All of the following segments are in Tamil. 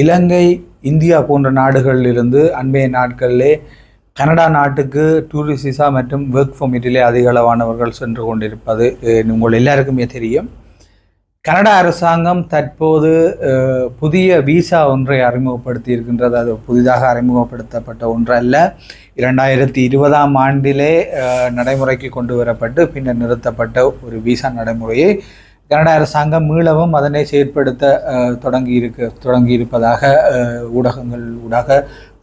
இலங்கை இந்தியா போன்ற நாடுகளிலிருந்து அண்மைய நாட்களிலே கனடா நாட்டுக்கு டூரிஸ்ட் விசா மற்றும் ஒர்க் பர்மிட்டிலே அதிக அளவானவர்கள் சென்று கொண்டிருப்பது உங்கள் எல்லாருக்குமே தெரியும். கனடா அரசாங்கம் தற்போது புதிய விசா ஒன்றை அறிமுகப்படுத்தி இருக்கின்றது. அது புதிதாக அறிமுகப்படுத்தப்பட்ட ஒன்றல்ல. இரண்டாயிரத்தி இருபதாம் ஆண்டிலே நடைமுறைக்கு கொண்டு வரப்பட்டு பின்னர் நிறுத்தப்பட்ட ஒரு விசா நடைமுறையை கனடா அரசாங்கம் மீளவும் அதனை செயற்படுத்த தொடங்கி இருக்க தொடங்கி இருப்பதாக ஊடகங்கள் ஊடாக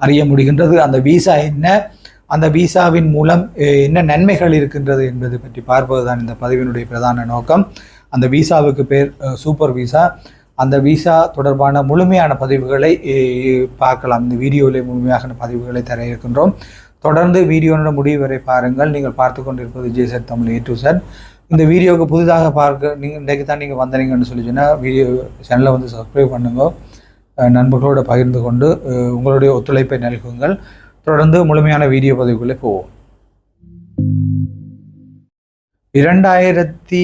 அறிய முடிகின்றது. அந்த விசா என்ன? அந்த விசாவின் மூலம் என்ன நன்மைகள் இருக்கின்றது என்பது பற்றி பார்ப்பதுதான் இந்த பதிவினுடைய பிரதான நோக்கம். அந்த விசாவுக்கு பேர் சூப்பர் விசா. அந்த விசா தொடர்பான முழுமையான பதிவுகளை பார்க்கலாம். இந்த வீடியோவில் முழுமையான பதிவுகளை தர இருக்கின்றோம். தொடர்ந்து வீடியோனோட முடிவு வரை பாருங்கள். நீங்கள் பார்த்து கொண்டிருப்பது ஜேசட் தமிழ் ஏ டு செட். இந்த வீடியோவுக்கு புதிதாக பார்க்க நீங்கள் இன்றைக்கு தான் நீங்கள் வந்தீங்கன்னு சொல்லி சொன்னால் வீடியோ சேனலை வந்து சப்ஸ்கிரைப் பண்ணுங்க. நண்பர்களோடு பகிர்ந்து கொண்டு உங்களுடைய ஒத்துழைப்பை நல்குங்கள். தொடர்ந்து முழுமையான வீடியோ பதிவுக்குள்ளே போவோம். இரண்டாயிரத்தி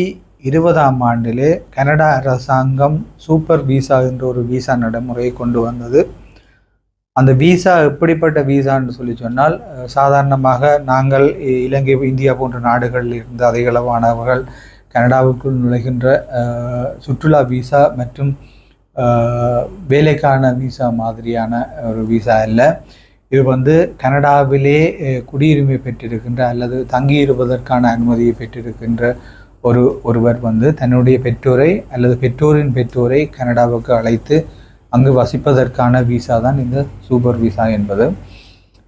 இருபதாம் ஆண்டிலே கனடா அரசாங்கம் சூப்பர் விசா என்ற ஒரு விசா நடைமுறையை கொண்டு வந்தது. அந்த விசா எப்படிப்பட்ட விசான்னு சொல்லி சொன்னால் சாதாரணமாக நாங்கள் இ- இலங்கை இந்தியா போன்ற நாடுகளில் இருந்து அதிகளவானவர்கள் கனடாவுக்குள் நுழைகின்ற சுற்றுலா விசா மற்றும் வேலைக்கான விசா மாதிரியான ஒரு விசா அல்ல. இது வந்து கனடாவிலே குடியுரிமை பெற்றிருக்கின்ற அல்லது தங்கியிருப்பதற்கான அனுமதியை பெற்றிருக்கின்ற ஒரு ஒருவர் வந்து தன்னுடைய பெற்றோரை அல்லது பெற்றோரின் பெற்றோரை கனடாவுக்கு அழைத்து அங்கு வசிப்பதற்கான விசா தான் இந்த சூப்பர் விசா என்பது.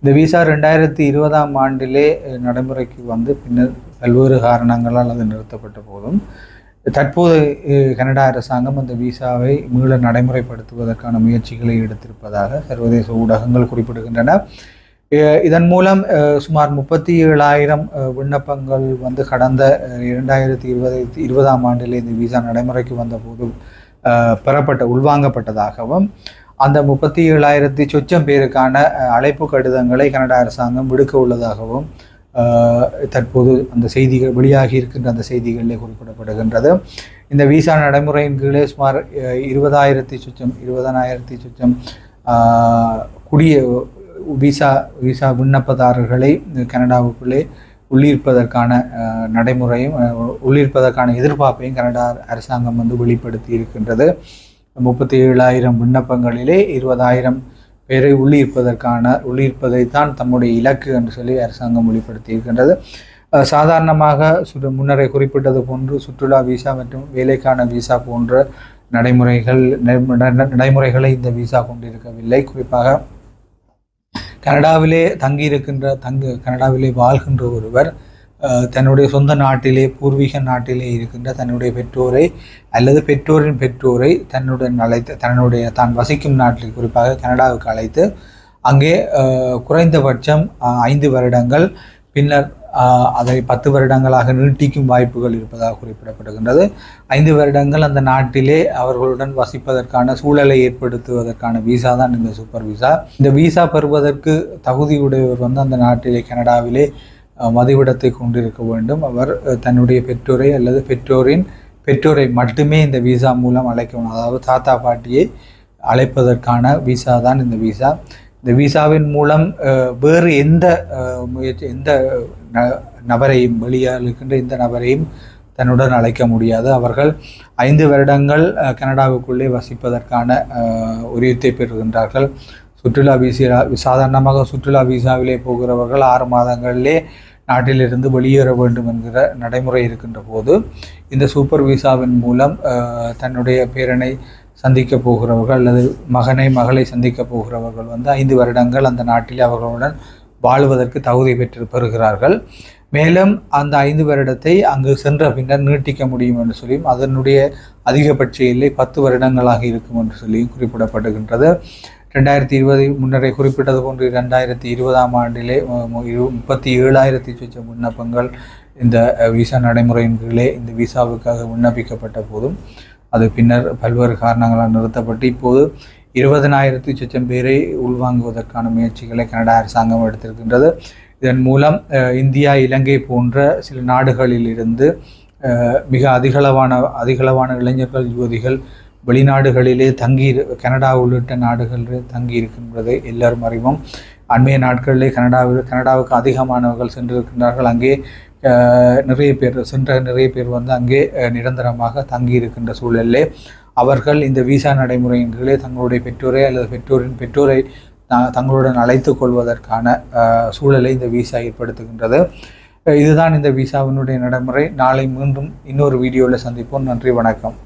இந்த விசா ரெண்டாயிரத்தி இருபதாம் ஆண்டிலே நடைமுறைக்கு வந்து பின்னர் பல்வேறு காரணங்களால் அது நிறுத்தப்பட்ட போதும். தற்போது கனடா அரசாங்கம் அந்த விசாவை மீள நடைமுறைப்படுத்துவதற்கான முயற்சிகளை எடுத்திருப்பதாக சர்வதேச ஊடகங்கள் குறிப்பிடுகின்றன. இதன் மூலம் சுமார் முப்பத்தி ஏழாயிரம் விண்ணப்பங்கள் வந்து கடந்த இரண்டாயிரத்தி இருபது இருபதாம் ஆண்டில் இந்த விசா நடைமுறைக்கு வந்தபோது பெறப்பட்ட உள்வாங்கப்பட்டதாகவும் அந்த முப்பத்தி ஏழாயிரத்தி சொச்சம் பேருக்கான அழைப்பு கடிதங்களை கனடா அரசாங்கம் விடுக்க உள்ளதாகவும் தற்போது அந்த செய்திகள் வெளியாகி இருக்கின்ற அந்த செய்திகளிலே குறிப்பிடப்படுகின்றது. இந்த விசா நடைமுறையின் கீழே சுமார் இருபதாயிரத்தி சொச்சம் இருபதனாயிரத்தி சொச்சம் குடிய விசா விசா விண்ணப்பதாரர்களை கனடாவுக்குள்ளே உள்ளிருப்பதற்கான நடைமுறையும் உள்ளிருப்பதற்கான எதிர்பார்ப்பையும் கனடா அரசாங்கம் வந்து வெளிப்படுத்தி இருக்கின்றது. முப்பத்தி ஏழாயிரம் விண்ணப்பங்களிலே இருபதாயிரம் பேரை உள்ளிருப்பதற்கான உள்ளிருப்பதைத்தான் தம்முடைய இலக்கு என்று சொல்லி அரசாங்கம் வெளிப்படுத்தி இருக்கின்றது. சாதாரணமாக சுற்று முன்னரே குறிப்பிட்டது போன்று சுற்றுலா விசா மற்றும் வேலைக்கான விசா போன்ற நடைமுறைகள் நடைமுறைகளை இந்த விசா கொண்டிருக்கவில்லை. குறிப்பாக கனடாவிலே தங்கியிருக்கின்ற தங்கு கனடாவிலே வாழ்கின்ற ஒருவர் தன்னுடைய சொந்த நாட்டிலே பூர்வீக நாட்டிலே இருக்கின்ற தன்னுடைய பெற்றோரை அல்லது பெற்றோரின் பெற்றோரை தன்னுடன் அழைத்து தன்னுடைய தான் வசிக்கும் நாட்டில் குறிப்பாக கனடாவுக்கு அழைத்து அங்கே குறைந்தபட்சம் ஐந்து வருடங்கள் பின்னர் அதை பத்து வருடங்களாக நீட்டிக்கும் வாய்ப்புகள் இருப்பதாக குறிப்பிடப்படுகின்றது ஐந்து வருடங்கள் அந்த நாட்டிலே அவர்களுடன் வசிப்பதற்கான சூழலை ஏற்படுத்துவதற்கான விசா தான் இந்த சூப்பர் விசா இந்த விசா பெறுவதற்கு தகுதியுடையவர் வந்து அந்த நாட்டிலே கனடாவிலே மதிவிடத்தை கொண்டிருக்க வேண்டும். அவர் தன்னுடைய பெற்றோரை அல்லது பெற்றோரின் பெற்றோரை மட்டுமே இந்த விசா மூலம் அழைக்கணும் அதாவது தாத்தா பாட்டியை அழைப்பதற்கான விசா தான் இந்த விசா இந்த விசாவின் மூலம் வேறு எந்த முயற்சி எந்த நபரையும் வெளியால் இருக்கின்ற நபரையும் தன்னுடன் அழைக்க முடியாது. அவர்கள் ஐந்து வருடங்கள் கனடாவுக்குள்ளே வசிப்பதற்கான உரியத்தை பெறுகின்றார்கள். சுற்றுலா விசா சாதாரணமாக சுற்றுலா விசாவிலே போகிறவர்கள் ஆறு மாதங்களிலே நாட்டிலிருந்து வெளியேற வேண்டும் என்கிற நடைமுறை இருக்கின்ற போது இந்த சூப்பர் விசாவின் மூலம் தன்னுடைய பேரனை சந்திக்க போகிறவர்கள் அல்லது மகனை மகளை சந்திக்க போகிறவர்கள் வந்து ஐந்து வருடங்கள் அந்த நாட்டிலே அவர்களுடன் வாழ்வதற்கு தகுதி பெற்று பெறுகிறார்கள். மேலும் அந்த ஐந்து வருடத்தை அங்கு சென்ற பின்னர் நீட்டிக்க முடியும் என்று சொல்லியும் அதனுடைய அதிகபட்ச எல்லை பத்து வருடங்களாக இருக்கும் என்று சொல்லியும் குறிப்பிடப்படுகின்றது. ரெண்டாயிரத்தி இருபது முன்னரே குறிப்பிட்டது போன்று ரெண்டாயிரத்தி இருபதாம் ஆண்டிலே முப்பத்தி ஏழாயிரத்தி சொச்சம் விண்ணப்பங்கள் இந்த விசா நடைமுறையின் கீழே இந்த விசாவுக்காக விண்ணப்பிக்கப்பட்ட போதும் அது பின்னர் பல்வேறு காரணங்களால் நிறுத்தப்பட்டு இப்போது இருபதனாயிரத்தி சொச்சம் பேரை உள்வாங்குவதற்கான முயற்சிகளை கனடா அரசாங்கம் எடுத்திருக்கின்றது. இதன் மூலம் இந்தியா இலங்கை போன்ற சில நாடுகளில் இருந்து மிக அதிகளவான அதிகளவான இளைஞர்கள் யுவதிகள் வெளிநாடுகளிலே தங்கி கனடா உள்ளிட்ட நாடுகளில் தங்கி இருக்கின்றது எல்லாரும் அறிவோம். அண்மைய நாட்களிலே கனடாவில் கனடாவுக்கு அதிகமானவர்கள் சென்றிருக்கின்றார்கள். அங்கே நிறைய பேர் சென்ற நிறைய பேர் வந்து அங்கே நிரந்தரமாக தங்கி இருக்கின்ற சூழலிலே அவர்கள் இந்த விசா நடைமுறையின் கீழே தங்களுடைய பெற்றோரை அல்லது பெற்றோரின் பெற்றோரை தங்களுடன் அழைத்து கொள்வதற்கான சூழலை இந்த விசா ஏற்படுத்துகின்றது. இதுதான் இந்த விசாவினுடைய நடைமுறை. நாளை மீண்டும் இன்னொரு வீடியோவில் சந்திப்போம். நன்றி வணக்கம்.